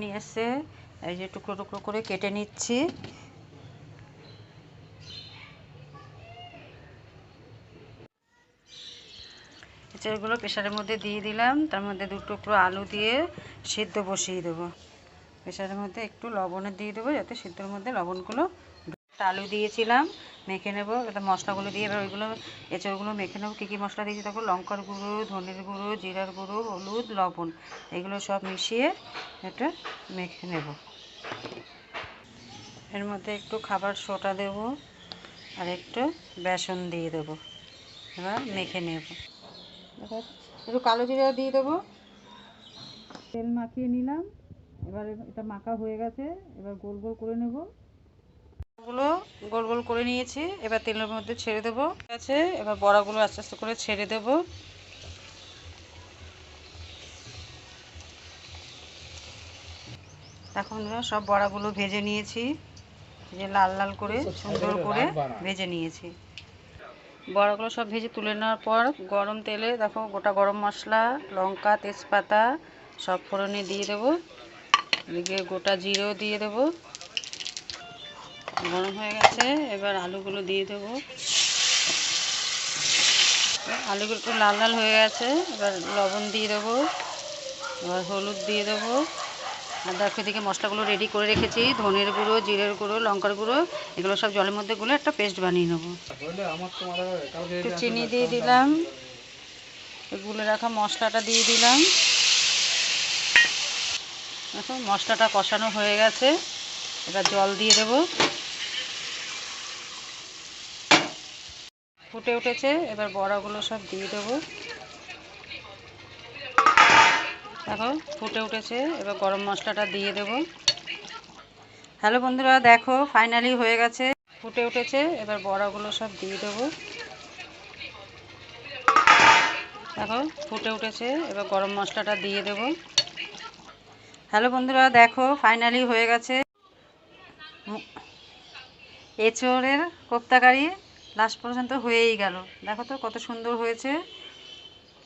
নিয়ে এসছে এই যে টুকরো টুকরো করে কেটে নিচ্ছি এগুলো প্রেশারের মধ্যে দিয়ে দিলাম তার মধ্যে দু টুকরো আলু দিয়ে সিদ্ধ বসিয়ে দেবো প্রেশারের মধ্যে একটু লবণের দিয়ে দেবো যাতে সিদ্ধর মধ্যে লবণগুলো। আলু দিয়েছিলাম মেখে নেব। এটা মশলাগুলো দিয়ে এবার ওইগুলো এঁচড়গুলো মেখে নেব। কী কী মশলা দিয়েছি তখন লঙ্কার গুঁড়ো ধনের গুঁড়ো জিরার গুঁড়ো হলুদ লবণ। এগুলো সব মিশিয়ে এটা মেখে নেব। এর মধ্যে একটু খাবার সোটা দেব আর একটু বেসন দিয়ে দেবো। এবার মেখে নেব। দেখো, একটু কালো জিরা দিয়ে দেবো। তেল মাখিয়ে নিলাম। এবার এটা মাখা হয়ে গেছে। এবার গোল গোল করে নেব। গুলো গোল গোল করে নিয়েছি। এবার তেলের মধ্যে ছেড়ে দেবো। ঠিক আছে এবার বড়াগুলো আস্তে আস্তে করে ছেড়ে দেবো। এখন সব বড়াগুলো ভেজে নিয়েছি। যে লাল লাল করে সুন্দর করে ভেজে নিয়েছি। বড়াগুলো সব ভেজে তুলে নেওয়ার পর গরম তেলে দেখো গোটা গরম মশলা লঙ্কা তেজপাতা সব ফোড়নে দিয়ে দেবো। এদিকে গোটা জিরেও দিয়ে দেবো। গরম হয়ে গেছে, এবার আলুগুলো দিয়ে দেবো। আলুগুলো একটু লাল লাল হয়ে গেছে, এবার লবণ দিয়ে দেবো, এবার হলুদ দিয়ে দেবো। আর দেখো এদিকে মশলাগুলো রেডি করে রেখেছি, ধনের গুঁড়ো, জিরের গুঁড়ো, লঙ্কার গুঁড়ো, এগুলো সব জলের মধ্যে গুলে একটা পেস্ট বানিয়ে নেব। একটু চিনি দিয়ে দিলাম গুলে রাখা মশলাটা দিয়ে দিলাম। দেখো মশলাটা কষানো হয়ে গেছে, এবার জল দিয়ে দেব। ফুটে উঠেছে। এবার বড়াগুলো সব দিয়ে দেবো। দেখো ফুটে উঠেছে। এবার গরম মশলাটা দিয়ে দেব। হ্যালো বন্ধুরা, দেখো ফাইনালি হয়ে গেছে। ফুটে উঠেছে। এবার বড়াগুলো সব দিয়ে দেবো। দেখো ফুটে উঠেছে। এবার গরম মশলাটা দিয়ে দেব। হ্যালো বন্ধুরা, দেখো ফাইনালি হয়ে গেছে। এঁচোড়ের কোপ্তাকারি। লাস্ট পর্যন্ত হয়েই গেল। দেখো তো কত সুন্দর হয়েছে।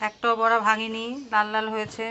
একটাও বড়া ভাঙিনি, লাল লাল হয়েছে।